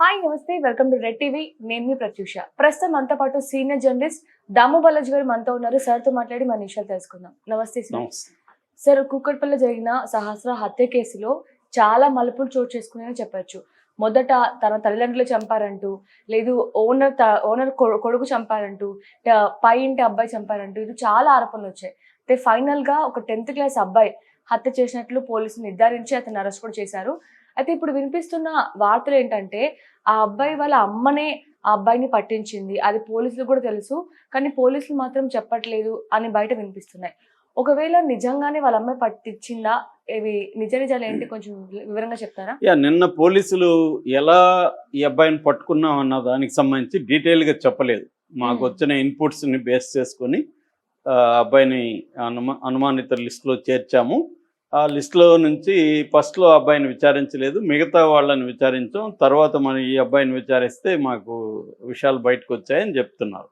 Hi నమస్తే. Welcome to red TV. నేను మీ ప్రత్యూష. ప్రస్తుతం మనతో పాటు సీనియర్ జర్నలిస్ట్ దాము బాలాజీ గారు మనతో ఉన్నారు. సార్తో మాట్లాడి మన విషయాలు తెలుసుకుందాం. నమస్తే సార్. సార్ జరిగిన సహస్ర హత్య కేసులో చాలా మలుపులు చోటు చేసుకున్నాయని చెప్పొచ్చు. మొదట తన తల్లిదండ్రులు చంపారంటూ లేదు ఓనర్ ఓనర్ కొడుకు చంపారంటూ పై ఇంటి అబ్బాయి చంపారంటూ ఇది చాలా ఆరోపణలు వచ్చాయి. అయితే ఫైనల్గా ఒక టెన్త్ క్లాస్ అబ్బాయి హత్య చేసినట్లు పోలీసులు నిర్ధారించి అతన్ని అరెస్ట్ కూడా చేశారు. అయితే ఇప్పుడు వినిపిస్తున్న వార్తలు ఏంటంటే ఆ అబ్బాయి వాళ్ళ అమ్మనే ఆ అబ్బాయిని పట్టించింది. అది పోలీసులకు కూడా తెలుసు కానీ పోలీసులు మాత్రం చెప్పట్లేదు అని బయట వినిపిస్తున్నాయి. ఒకవేళ నిజంగానే వాళ్ళ అమ్మాయి పట్టించిందా? ఇవి నిజ నిజాలు ఏంటి? కొంచెం వివరంగా చెప్తారా? యా నిన్న పోలీసులు ఎలా ఈ అబ్బాయిని పట్టుకున్నాం అన్న దానికి సంబంధించి డీటెయిల్గా చెప్పలేదు. మాకు Hmm. వచ్చిన ఇన్పుట్స్ని బేస్ చేసుకొని అబ్బాయిని అనుమా అనుమానిత లిస్టులో చేర్చాము. ఆ లిస్టులో నుంచి ఫస్ట్లో అబ్బాయిని విచారించలేదు మిగతా వాళ్ళని విచారించాం. తర్వాత మనం ఈ అబ్బాయిని విచారిస్తే మాకు విషయాలు బయటకు వచ్చాయని చెప్తున్నారు.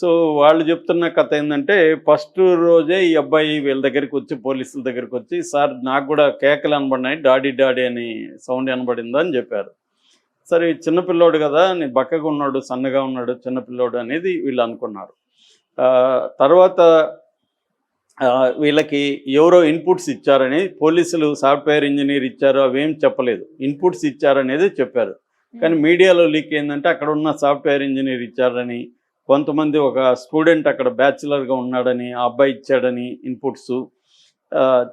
సో వాళ్ళు చెప్తున్న కథ ఏంటంటే ఫస్ట్ రోజే ఈ అబ్బాయి వీళ్ళ దగ్గరికి వచ్చి పోలీసుల దగ్గరికి వచ్చి సార్ నాకు కూడా కేకలు అనబడినాయి డాడీ డాడీ అని సౌండ్ అని చెప్పారు. సరే చిన్నపిల్లోడు కదా నీ బక్కగా ఉన్నాడు సన్నగా ఉన్నాడు చిన్నపిల్లోడు అనేది వీళ్ళు అనుకున్నారు. తర్వాత వీళ్ళకి ఎవరో ఇన్పుట్స్ ఇచ్చారని పోలీసులు సాఫ్ట్వేర్ ఇంజనీర్ ఇచ్చారు అవేం చెప్పలేదు. ఇన్పుట్స్ ఇచ్చారనేది చెప్పారు. కానీ మీడియాలో లీక్ ఏంటంటే అక్కడ ఉన్న సాఫ్ట్వేర్ ఇంజనీర్ ఇచ్చారని కొంతమంది ఒక స్టూడెంట్ అక్కడ బ్యాచిలర్గా ఉన్నాడని ఆ అబ్బాయి ఇచ్చాడని ఇన్పుట్స్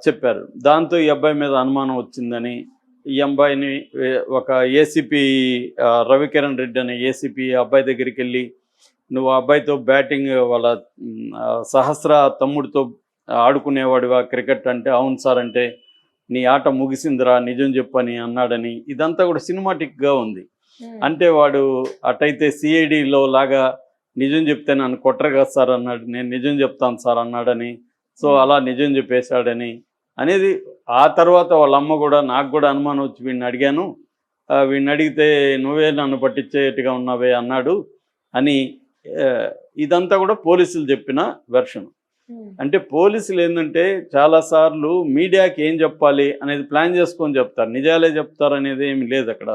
చెప్పారు. దాంతో ఈ అబ్బాయి మీద అనుమానం వచ్చిందని ఈ అబ్బాయిని ఒక ఏసీపీ రవికిరణ్ రెడ్డి అనే ఏసీపీ అబ్బాయి దగ్గరికి వెళ్ళి నువ్వు ఆ అబ్బాయితో బ్యాటింగ్ వాళ్ళ సహస్ర తమ్ముడితో ఆడుకునేవాడివా? క్రికెట్ అంటే అవును సార్ అంటే నీ ఆట ముగిసిందిరా నిజం చెప్పని అన్నాడని. ఇదంతా కూడా సినిమాటిక్గా ఉంది. అంటే వాడు అటైతే సిఐడిలో లాగా నిజం చెప్తే నన్ను కొట్టరు కదా సార్ అన్నాడు. నేను నిజం చెప్తాను సార్ అన్నాడని. సో. అలా నిజం చెప్పేశాడని. అనేది ఆ తర్వాత వాళ్ళ అమ్మ కూడా నాకు కూడా అనుమానం వచ్చి వీడిని అడిగాను. వీడిని అడిగితే నువ్వే నన్ను పట్టించేట్టుగా ఉన్నావే అన్నాడు అని ఇదంతా కూడా పోలీసులు చెప్పిన వెర్షన్. అంటే పోలీసులు ఏంటంటే చాలాసార్లు మీడియాకి ఏం చెప్పాలి అనేది ప్లాన్ చేసుకొని చెప్తారు. నిజాలే చెప్తారు అనేది ఏమి లేదు అక్కడ.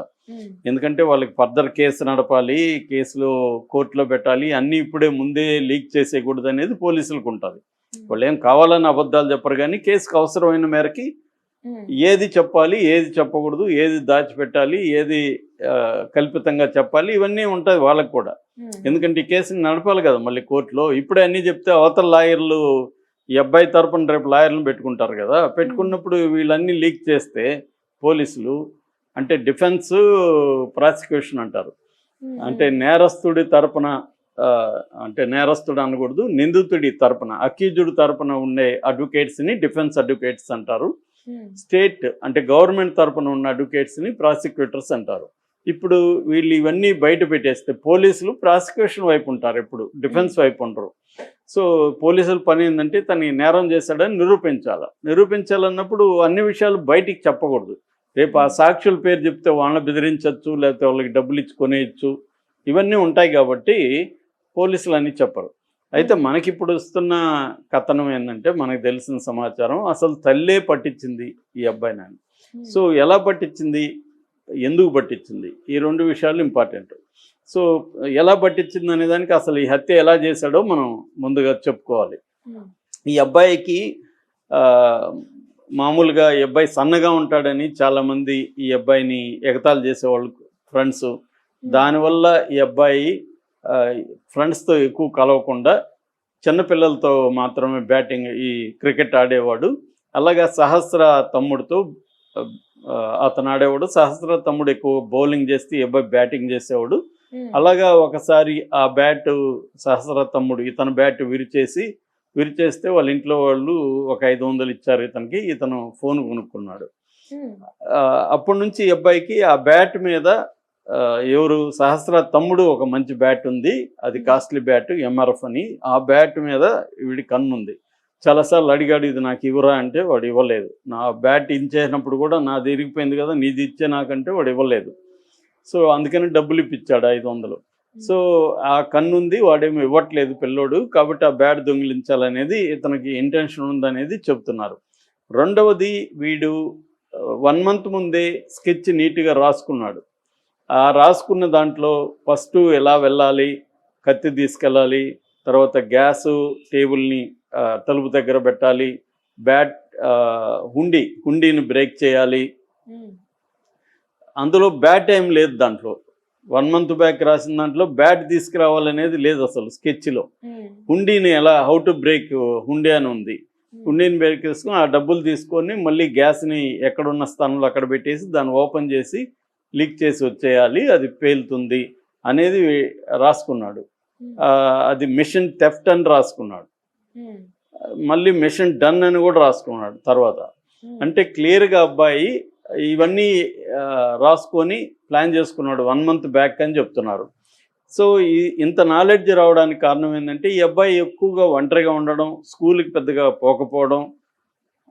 ఎందుకంటే వాళ్ళకి ఫర్దర్ కేసు నడపాలి కేసులో కోర్టులో పెట్టాలి అన్నీ ఇప్పుడే ముందే లీక్ చేసేయకూడదు అనేది పోలీసులకు ఉంటుంది. వాళ్ళు ఏం కావాలని అబద్ధాలు చెప్పరు కానీ కేసుకు అవసరమైన మేరకి ఏది చెప్పాలి ఏది చెప్పకూడదు ఏది దాచిపెట్టాలి ఏది కల్పితంగా చెప్పాలి ఇవన్నీ ఉంటాయి వాళ్ళకి కూడా. ఎందుకంటే ఈ కేసుని నడపాలి కదా మళ్ళీ కోర్టులో. ఇప్పుడే అన్నీ చెప్తే అవతల లాయర్లు ఈ అబ్బాయి తరపున రేపు లాయర్లను పెట్టుకుంటారు కదా. పెట్టుకున్నప్పుడు వీళ్ళన్నీ లీక్ చేస్తే పోలీసులు అంటే డిఫెన్స్ ప్రాసిక్యూషన్ అంటారు. అంటే నేరస్తుడి తరపున అంటే నేరస్తుడు అనకూడదు నిందితుడి తరపున అక్యూజుడి తరపున ఉండే అడ్వకేట్స్ని డిఫెన్స్ అడ్వకేట్స్ అంటారు. స్టేట్ అంటే గవర్నమెంట్ తరపున ఉన్న అడ్వకేట్స్ని ప్రాసిక్యూటర్స్ అంటారు. ఇప్పుడు వీళ్ళు ఇవన్నీ బయట పెట్టేస్తే పోలీసులు ప్రాసిక్యూషన్ వైపు ఉంటారు ఇప్పుడు డిఫెన్స్ వైపు ఉంటారు సో పోలీసుల పని ఏంటంటే తను నేరం చేశాడని నిరూపించాలి. నిరూపించాలన్నప్పుడు అన్ని విషయాలు బయటికి చెప్పకూడదు. రేపు ఆ సాక్షుల పేరు చెప్తే వాళ్ళని బెదిరించవచ్చు లేకపోతే వాళ్ళకి డబ్బులు ఇచ్చి కొనేయచ్చు. ఇవన్నీ ఉంటాయి కాబట్టి పోలీసులు అన్నీ చెప్పరు. అయితే మనకి ఇప్పుడు వస్తున్న కథనం ఏంటంటే మనకు తెలిసిన సమాచారం అసలు తల్లే పట్టించింది ఈ అబ్బాయి నాన్న. సో ఎలా పట్టించింది? ఎందుకు పట్టించింది? ఈ రెండు విషయాలు ఇంపార్టెంట్. సో ఎలా పట్టించింది అనే దానికి అసలు ఈ హత్య ఎలా చేశాడో మనం ముందుగా చెప్పుకోవాలి. ఈ అబ్బాయికి మామూలుగా ఈ అబ్బాయి సన్నగా ఉంటాడని చాలామంది ఈ అబ్బాయిని ఎగతాళి చేసేవాళ్ళు ఫ్రెండ్స్. దానివల్ల ఈ అబ్బాయి ఫ్రెండ్స్తో ఎక్కువ కలవకుండా చిన్నపిల్లలతో మాత్రమే బ్యాటింగ్ ఈ క్రికెట్ ఆడేవాడు. అలాగా సహస్ర తమ్ముడితో అతను ఆడేవాడు. సహస్ర తమ్ముడు ఎక్కువ బౌలింగ్ చేస్తే అబ్బాయి బ్యాటింగ్ చేసేవాడు. అలాగా ఒకసారి ఆ బ్యాట్ సహస్ర తమ్ముడు ఇతను బ్యాట్ విరిచేసి విరిచేస్తే వాళ్ళ ఇంట్లో వాళ్ళు ఒక ఐదు వందలు ఇచ్చారు ఇతనికి. ఇతను ఫోన్ కొనుక్కున్నాడు. ఆ, అప్పటి నుంచి అబ్బాయికి ఆ బ్యాట్ మీద ఎవరు సహస్ర తమ్ముడు ఒక మంచి బ్యాట్ ఉంది. అది కాస్ట్లీ బ్యాట్ ఎంఆర్ఎఫ్ అని. ఆ బ్యాట్ మీద వీడి కన్ను ఉంది చాలాసార్లు అడిగాడు ఇది నాకు ఇవ్వరా? అంటే వాడు ఇవ్వలేదు. నా బ్యాట్ ఇచ్చేసినప్పుడు కూడా నాది ఇరిగిపోయింది కదా నీది ఇచ్చే నాకంటే వాడు ఇవ్వలేదు. సో అందుకని డబ్బులు ఇప్పించాడు ఐదు వందలు. సో ఆ కన్ను ఉంది వాడేమో ఇవ్వట్లేదు పిల్లోడు. కాబట్టి ఆ బ్యాట్ దొంగిలించాలనేది ఇతనికి ఇంటెన్షన్ ఉందనేది చెప్తున్నారు. రెండవది వీడు వన్ మంత్ ముందే స్కెచ్ నీట్గా రాసుకున్నాడు. రాసుకున్న దాంట్లో ఫస్ట్ ఎలా వెళ్ళాలి కత్తి తీసుకెళ్ళాలి తర్వాత గ్యాసు టేబుల్ని తలుపు దగ్గర పెట్టాలి బ్యాట్ హుండీ హుండీని బ్రేక్ చేయాలి. అందులో బ్యాట్ ఏం లేదు దాంట్లో. వన్ మంత్ బ్యాక్ రాసిన దాంట్లో బ్యాట్ తీసుకురావాలనేది లేదు అసలు స్కెచ్లో. హుండీని ఎలా హౌ టు బ్రేక్ హుండీ అని ఉంది. హుండీని బ్రేక్ చేసుకొని ఆ డబ్బులు తీసుకొని మళ్ళీ గ్యాస్ని ఎక్కడున్న స్థానంలో అక్కడ పెట్టేసి దాన్ని ఓపెన్ చేసి లీక్ చేసి వచ్చేయాలి అది పేలుతుంది అనేది రాసుకున్నాడు. ఆ, అది మిషన్ థెఫ్ట్ అని రాసుకున్నాడు. ఉమ్, మళ్ళీ మిషన్ డన్ అని కూడా రాసుకున్నాడు తర్వాత. ఉమ్, అంటే క్లియర్గా అబ్బాయి ఇవన్నీ రాసుకొని ప్లాన్ చేసుకున్నాడు వన్ మంత్ బ్యాక్ అని చెప్తున్నారు. సో ఇంత నాలెడ్జ్ రావడానికి కారణం ఏంటంటే ఈ అబ్బాయి ఎక్కువగా ఒంటరిగా ఉండడం స్కూల్కి పెద్దగా పోకపోవడం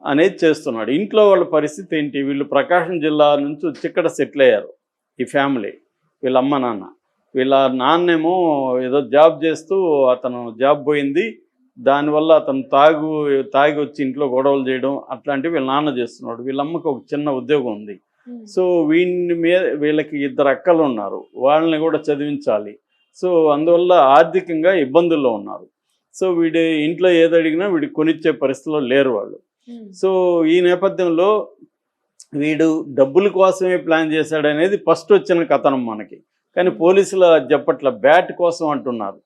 అనేది చేస్తున్నాడు. ఇంట్లో వాళ్ళ పరిస్థితి ఏంటి? వీళ్ళు ప్రకాశం జిల్లా నుంచి వచ్చి ఇక్కడ సెటిల్ అయ్యారు ఈ ఫ్యామిలీ. వీళ్ళ అమ్మ నాన్న. వీళ్ళ నాన్నేమో ఏదో జాబ్ చేస్తూ అతను జాబ్ పోయింది. దానివల్ల అతను తాగు తాగి వచ్చి ఇంట్లో గొడవలు చేయడం అట్లాంటివి వీళ్ళ నాన్న చేస్తున్నాడు. వీళ్ళ అమ్మకి ఒక చిన్న ఉద్యోగం ఉంది. సో వీళ్ళని మీద వీళ్ళకి ఇద్దరు అక్కలు ఉన్నారు. వాళ్ళని కూడా చదివించాలి. సో అందువల్ల ఆర్థికంగా ఇబ్బందుల్లో ఉన్నారు. సో వీడి ఇంట్లో ఏది అడిగినా వీడికి కొనిచ్చే పరిస్థితిలో లేరు వాళ్ళు. సో ఈ నేపథ్యంలో వీడు డబ్బుల కోసమే ప్లాన్ చేశాడనేది ఫస్ట్ వచ్చిన కథనం మనకి. కానీ పోలీసులు అది చెప్పట్ల బ్యాట్ కోసం అంటున్నారు.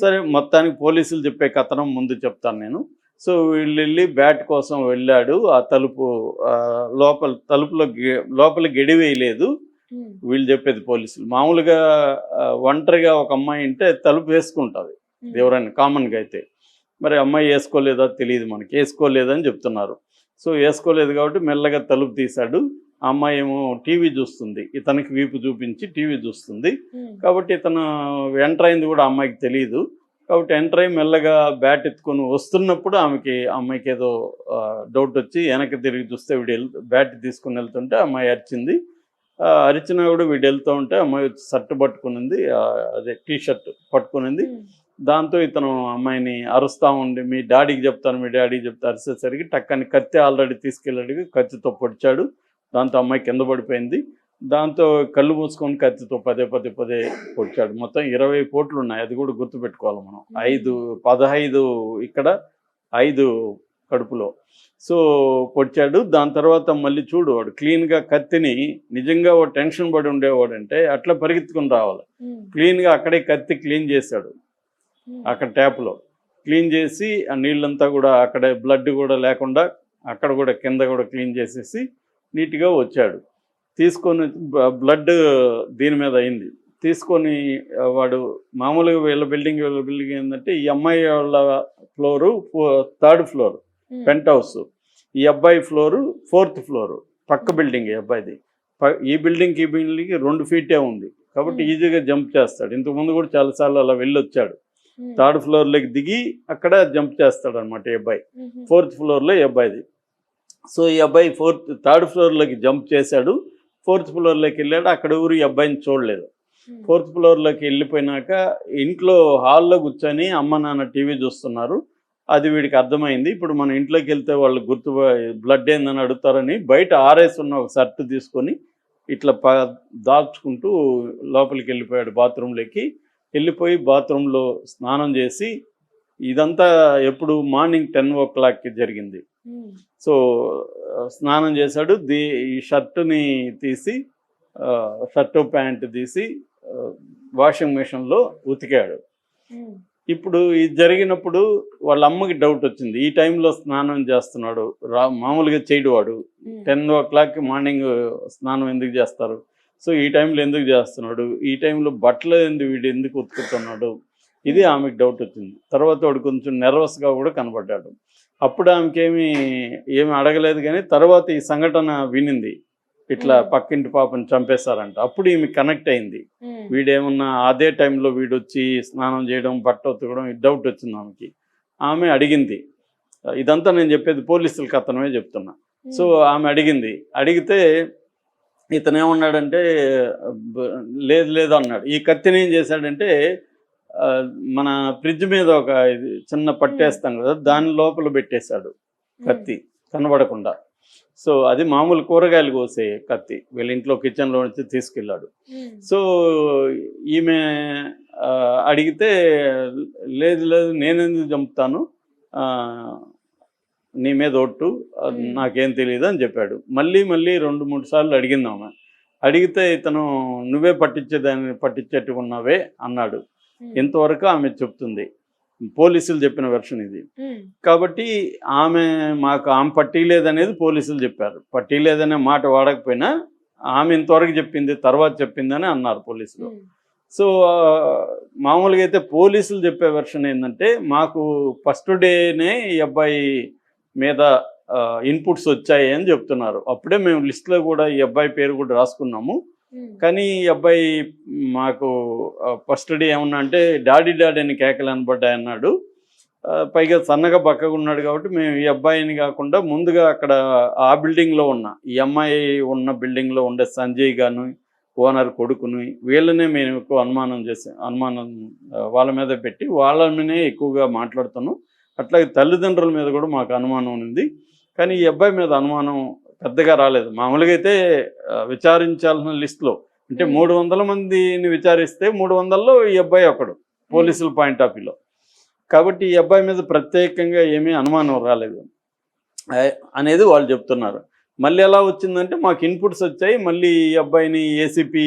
సరే మొత్తానికి పోలీసులు చెప్పే కథనం ముందు చెప్తాను నేను. సో వీళ్ళు వెళ్ళి బ్యాట్ కోసం వెళ్ళాడు. ఆ తలుపు లోపల తలుపులో లోపల గెడి వేయలేదు. వీళ్ళు చెప్పేది పోలీసులు. మామూలుగా ఒంటరిగా ఒక అమ్మాయి ఉంటే తలుపు వేసుకుంటుంది. ఎవరైనా కామన్గా అయితే. మరి అమ్మాయి వేసుకోలేదా తెలియదు మనకి. వేసుకోలేదని చెప్తున్నారు. సో వేసుకోలేదు కాబట్టి మెల్లగా తలుపు తీశాడు. ఆ అమ్మాయి ఏమో టీవీ చూస్తుంది. ఇతనికి వీపు చూపించి టీవీ చూస్తుంది. కాబట్టి ఇతను ఎంటర్ అయింది కూడా అమ్మాయికి తెలియదు కాబట్టి ఎంటర్ అయ్యి మెల్లగా బ్యాట్ ఎత్తుకొని వస్తున్నప్పుడు ఆమెకి అమ్మాయికి ఏదో డౌట్ వచ్చి వెనక్కి తిరిగి చూస్తే వీడు బ్యాట్ తీసుకుని వెళ్తుంటే అమ్మాయి అరిచింది. అరిచినా కూడా వీడు వెళ్తూ ఉంటే అమ్మాయి వచ్చి షర్ట్ పట్టుకునింది. అదే టీ షర్ట్ పట్టుకునింది దాంతో ఇతను అమ్మాయిని అరుస్తా ఉండి మీ డాడీకి చెప్తాను మీ డాడీకి చెప్తా అరిసేసరికి టక్కని కత్తి ఆల్రెడీ తీసుకెళ్ళాడు కత్తితో పొడిచాడు. దాంతో అమ్మాయి కింద పడిపోయింది. దాంతో కళ్ళు మూసుకొని కత్తితో పదే పదే పదే పొడిచాడు. మొత్తం ఇరవై పోట్లు ఉన్నాయి. అది కూడా గుర్తుపెట్టుకోవాలి మనం. ఐదు పదహైదు ఇక్కడ ఐదు కడుపులో. సో పొడిచాడు. దాని తర్వాత మళ్ళీ చూడు వాడు క్లీన్గా కత్తిని నిజంగా వాడు టెన్షన్ పడి ఉండేవాడు అంటే అట్లా పరిగెత్తుకుని రావాలి. క్లీన్గా అక్కడే కత్తి క్లీన్ చేశాడు. అక్కడ ట్యాప్లో క్లీన్ చేసి ఆ నీళ్ళంతా కూడా అక్కడ బ్లడ్ కూడా లేకుండా అక్కడ కూడా కింద కూడా క్లీన్ చేసేసి నీట్గా వచ్చాడు. తీసుకొని బ్లడ్ దీని మీద అయింది. తీసుకొని వాడు మామూలుగా వీళ్ళ బిల్డింగ్ వీళ్ళ బిల్డింగ్ ఏంటంటే ఈ అమ్మాయి వాళ్ళ floor third floor penthouse. ఈ అబ్బాయి ఫ్లోరు ఫోర్త్ ఫ్లోర్ పక్క బిల్డింగ్ ఈ అబ్బాయిది. ఈ బిల్డింగ్ ఈ బిల్డింగ్ రెండు ఫీటే ఉంది. కాబట్టి. ఈజీగా జంప్ చేస్తాడు. ఇంతకు ముందు కూడా చాలాసార్లు అలా వెళ్ళొచ్చాడు. థర్డ్ ఫ్లోర్లోకి దిగి అక్కడ జంప్ చేస్తాడు అనమాట ఈ అబ్బాయి. ఉమ్, ఫోర్త్ ఫ్లోర్లో ఈ అబ్బాయిది. సో ఈ అబ్బాయి ఫోర్త్ థర్డ్ ఫ్లోర్లోకి జంప్ చేశాడు. ఫోర్త్ ఫ్లోర్లోకి వెళ్ళాడు. అక్కడ ఊరు ఈ అబ్బాయిని చూడలేదు. ఉమ్, ఫోర్త్ ఫ్లోర్లోకి వెళ్ళిపోయినాక ఇంట్లో హాల్లో కూర్చొని అమ్మ నాన్న టీవీ చూస్తున్నారు. అది వీడికి అర్థమైంది. ఇప్పుడు మన ఇంట్లోకి వెళ్తే వాళ్ళు గుర్తు బ్లడ్ ఏందని అడుగుతారని బయట ఆరేసి ఉన్న ఒక షర్ట్ తీసుకొని ఇట్లా ప దాచుకుంటూ లోపలికి వెళ్ళిపోయాడు బాత్రూంలోకి. వెళ్ళిపోయి బాత్రూంలో స్నానం చేసి ఇదంతా ఎప్పుడు మార్నింగ్ టెన్ ఓ క్లాక్కి జరిగింది. ఉమ్, సో స్నానం చేశాడు. దీ ఈ షర్టుని తీసి షర్టు ప్యాంట్ తీసి వాషింగ్ మిషన్లో ఉతికాడు. ఉమ్, ఇప్పుడు ఇది జరిగినప్పుడు వాళ్ళ అమ్మకి డౌట్ వచ్చింది. ఈ టైంలో స్నానం చేస్తున్నాడు. రా మామూలుగా చేయడు వాడు. ఉమ్, టెన్ ఓ క్లాక్కి మార్నింగ్ స్నానం ఎందుకు చేస్తారు? సో ఈ టైంలో ఎందుకు చేస్తున్నాడు? ఈ టైంలో బట్టలు ఎందుకు వీడు ఎందుకు ఉతుకుతున్నాడు? ఇది ఆమెకు డౌట్ వచ్చింది. తర్వాత వాడు కొంచెం నెర్వస్గా కూడా కనబడ్డాడు. అప్పుడు ఆమెకేమి ఏమి అడగలేదు కానీ తర్వాత ఈ సంఘటన వినింది. ఇట్లా. పక్కింటి పాపని చంపేశారంట. అప్పుడు ఈమె కనెక్ట్ అయింది. వీడేమన్నా అదే టైంలో వీడు వచ్చి స్నానం చేయడం బట్ట ఉతకడం డౌట్ వచ్చింది ఆమెకి. ఆమె అడిగింది. ఇదంతా నేను చెప్పేది పోలీసులకు అతనమే చెప్తున్నా. సో ఆమె అడిగింది. అడిగితే ఇతను ఏమన్నాడంటే లేదు లేదు అన్నాడు. ఈ కత్తిని ఏం చేశాడంటే మన ఫ్రిడ్జ్ మీద ఒక ఇది చిన్న పట్టేస్తాం కదా దాని లోపల పెట్టేశాడు కత్తి కనబడకుండా. సో అది మామూలు కూరగాయలు కోసే కత్తి వీళ్ళ ఇంట్లో కిచెన్లో నుంచి తీసుకెళ్ళాడు. సో ఈమె అడిగితే లేదు లేదు నేనెందుకు చంపుతాను? నీ మీద ఒట్టు. నాకేం తెలియదు అని చెప్పాడు. మళ్ళీ మళ్ళీ రెండు మూడు సార్లు అడిగింది ఆమె. అడిగితే ఇతను నువ్వే పట్టించేదాన్ని పట్టించేట్టుకున్నావే అన్నాడు. ఇంతవరకు ఆమె చెప్తుంది. పోలీసులు చెప్పిన వెర్షన్ ఇది. కాబట్టి ఆమె మాకు ఆమె పట్టీ లేదనేది పోలీసులు చెప్పారు. పట్టీ లేదనే మాట వాడకపోయినా ఆమె ఇంతవరకు చెప్పింది తర్వాత చెప్పిందని అన్నారు పోలీసులు. సో మామూలుగా అయితే పోలీసులు చెప్పే వెర్షన్ ఏంటంటే మాకు ఫస్ట్ డేనే ఈ అబ్బాయి మీద ఇన్పుట్స్ వచ్చాయి అని చెప్తున్నారు. అప్పుడే మేము లిస్ట్లో కూడా ఈ అబ్బాయి పేరు కూడా రాసుకున్నాము. కానీ ఈ అబ్బాయి మాకు ఫస్ట్ డే ఏమన్నా అంటే డాడీ డాడీ అని కేకలు అనబడ్డాయి అన్నాడు. పైగా సన్నగా బక్కగా ఉన్నాడు కాబట్టి మేము ఈ అబ్బాయిని కాకుండా ముందుగా అక్కడ ఆ బిల్డింగ్లో ఉన్న ఈ అమ్మాయి ఉన్న బిల్డింగ్లో ఉండే సంజయ్ గాను ఓనర్ కొడుకుని వీళ్ళనే మేము ఎక్కువ అనుమానం చేసే అనుమానం వాళ్ళ మీద పెట్టి వాళ్ళ మీదే ఎక్కువగా మాట్లాడుతున్నాం. అట్లాగే తల్లిదండ్రుల మీద కూడా మాకు అనుమానం ఉంది. కానీ ఈ అబ్బాయి మీద అనుమానం పెద్దగా రాలేదు. మామూలుగా అయితే విచారించాల్సిన లిస్టులో అంటే. మూడు వందల మందిని విచారిస్తే మూడు వందల్లో ఈ అబ్బాయి ఒకడు పోలీసుల పాయింట్ ఆఫ్ వ్యూలో. కాబట్టి ఈ అబ్బాయి మీద ప్రత్యేకంగా ఏమీ అనుమానం రాలేదు. అనేది వాళ్ళు చెప్తున్నారు. మళ్ళీ ఎలా వచ్చిందంటే మాకు ఇన్పుట్స్ వచ్చాయి. మళ్ళీ ఈ అబ్బాయిని ఏసీపీ